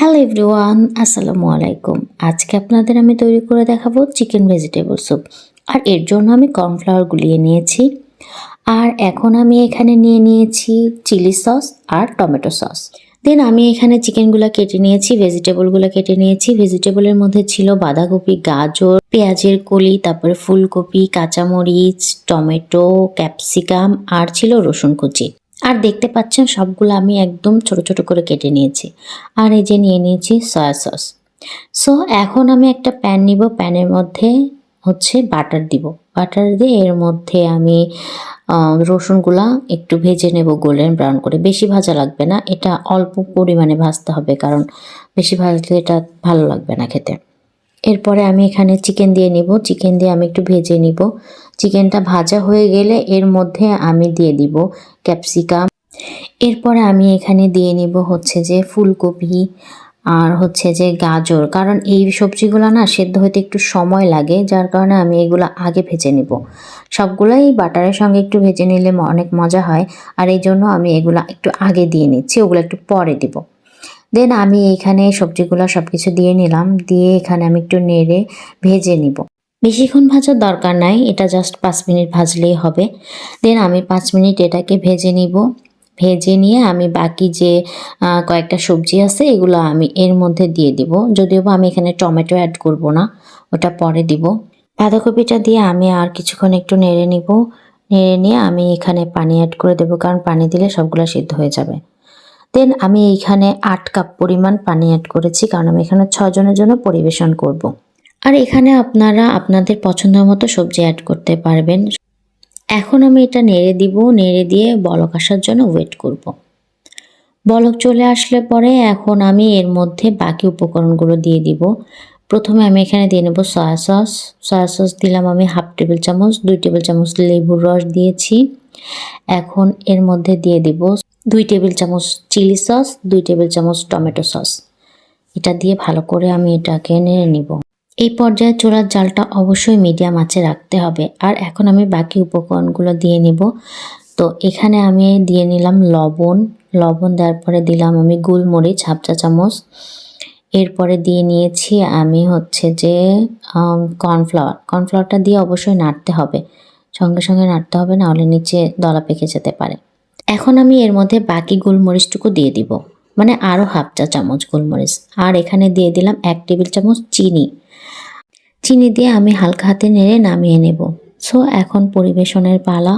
Hello everyone আসসালামু আলাইকুম। আজকে আপনাদের আমি তৈরি করে দেখাবো চিকেন ভেজিটেবল স্যুপ আর এর জন্য আমি কর্নফ্লাওয়ার গুলিয়ে নিয়েছি। আর এখন আমি এখানে নিয়ে নিয়েছি চিলি সস আর টমেটো সস দেন আমি এখানে চিকেনগুলো কেটে নিয়েছি ভেজিটেবলগুলো কেটে নিয়েছি। ভেজিটেবলের মধ্যে ছিল বাঁধাকপি, গাজর, পেঁয়াজের কলি, তারপরে ফুলকপি, কাঁচামরিচ টমেটো ক্যাপসিকাম আর ছিল রসুন কুচি। আর দেখতে পাচ্ছেন সবগুলো আমি একদম ছোট ছোট করে কেটে নিয়েছি। আর এই যে নিয়ে নিয়েছি সয়া সস সো এখন আমি একটা প্যান নিব। প্যানের মধ্যে হচ্ছে বাটার দিব। বাটার দিয়ে এর মধ্যে আমি রসুনগুলা একটু ভেজে নেব গোল্ডেন ব্রাউন করে। বেশি ভাজা লাগবে না। এটা অল্প পরিমাণে ভাজতে হবে কারণ বেশি ভাজলে এটা ভালো লাগবে না খেতে। এরপরে আমি এখানে চিকেন দিয়ে নিব। চিকেন দিয়ে আমি একটু ভেজে নিব। চিকেনটা ভাজা হয়ে গেলে এর মধ্যে আমি দিয়ে দিব ক্যাপসিকাম। এরপরে আমি এখানে দিয়ে নিব হচ্ছে যে ফুলকপি আর হচ্ছে যে গাজর। কারণ এই সবজিগুলো না সেদ্ধ হতে একটু সময় লাগে, যার কারণে আমি এগুলো আগে ভেজে নিব। সবগুলোই বাটারের সঙ্গে একটু ভেজে নিলে অনেক মজা হয়। আর এই জন্য আমি এগুলো একটু আগে দিয়ে নিচ্ছি, ওগুলো একটু পরে দিব। দেন আমি এখানে সবজিগুলো সব কিছু দিয়ে নিলাম, দিয়ে এখানে আমি একটু নেড়ে ভেজে নিব। বেশিক্ষণ ভাজার দরকার নাই, এটা জাস্ট পাঁচ মিনিট ভাজলেই হবে। দেন আমি পাঁচ মিনিট এটাকে ভেজে নিব। ভেজে নিয়ে আমি বাকি যে কয়েকটা সবজি আছে, এগুলো আমি এর মধ্যে দিয়ে দিব। যদিও বা আমি এখানে টমেটো অ্যাড করব না, ওটা পরে দিব। বাঁধাকপিটা দিয়ে আমি আর কিছুক্ষণ একটু নেড়ে নিব। নেড়ে নিয়ে আমি এখানে পানি অ্যাড করে দেবো, কারণ পানি দিলে সবগুলো সিদ্ধ হয়ে যাবে। দেন আমি এইখানে আট কাপ পরিমাণ পানি অ্যাড করেছি, কারণ আমি এখানে ছজনের জন্য পরিবেশন করব। আর এখানে আপনারা আপনাদের পছন্দ মতো সবজি অ্যাড করতে পারবেন এখন আমি এটা নেড়ে দিব, নেড়ে দিয়ে বলক আসার জন্য ওয়েট করব। বলক চলে আসলে পরে এখন আমি এর মধ্যে বাকি উপকরণগুলো দিয়ে দিব প্রথমে আমি এখানে দিয়ে নেব সয়া সস সয়া সস দিলাম আমি হাফ টেবিল চামচ, দুই টেবিল চামচ লেবুর রস দিয়েছি এখন এর মধ্যে দিয়ে দিব দুই টেবিল চামচ চিলি সস, দুই টেবিল চামচ টমেটো সস। এটা দিয়ে ভালো করে আমি এটাকে নেড়ে নিব। এই পর্যায়ে চোলার জালটা অবশ্যই মিডিয়াম আঁচে রাখতে হবে। আর এখন আমি বাকি উপকরণগুলো দিয়ে নিব। তো এখানে আমি দিয়ে নিলাম লবণ। লবণ দেওয়ার পরে দিলাম আমি গোলমরিচ, হাফ চা চামচ। এরপরে দিয়ে নিয়েছি আমি হচ্ছে যে কর্নফ্লাওয়ার। কর্নফ্লাওয়ারটা দিয়ে অবশ্যই নাড়তে হবে। সঙ্গে সঙ্গে নাড়তে হবে না হলে নিচে দলা পেকে যেতে পারে। এখন আমি এর মধ্যে বাকি গোলমরিচটুকু দিয়ে দিব। মানে আরও হাফ চা চামচ গোলমরিচ। আর এখানে দিয়ে দিলাম এক টেবিল চামচ চিনি। চিনি দিয়ে আমি হালকা হাতে নেড়ে নামিয়ে নেব। সো এখন পরিবেশনের পালা।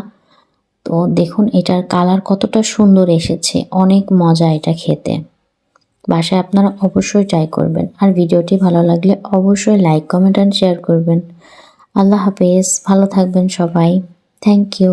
তো দেখুন, এটার কালার কতটা সুন্দর এসেছে। অনেক মজা এটা খেতে। বাসায় আপনারা অবশ্যই ট্রাই করবেন। আর ভিডিওটি ভালো লাগলে অবশ্যই লাইক কমেন্ট অ্যান্ড শেয়ার করবেন। আল্লাহ হাফেজ। ভালো থাকবেন সবাই। Thank you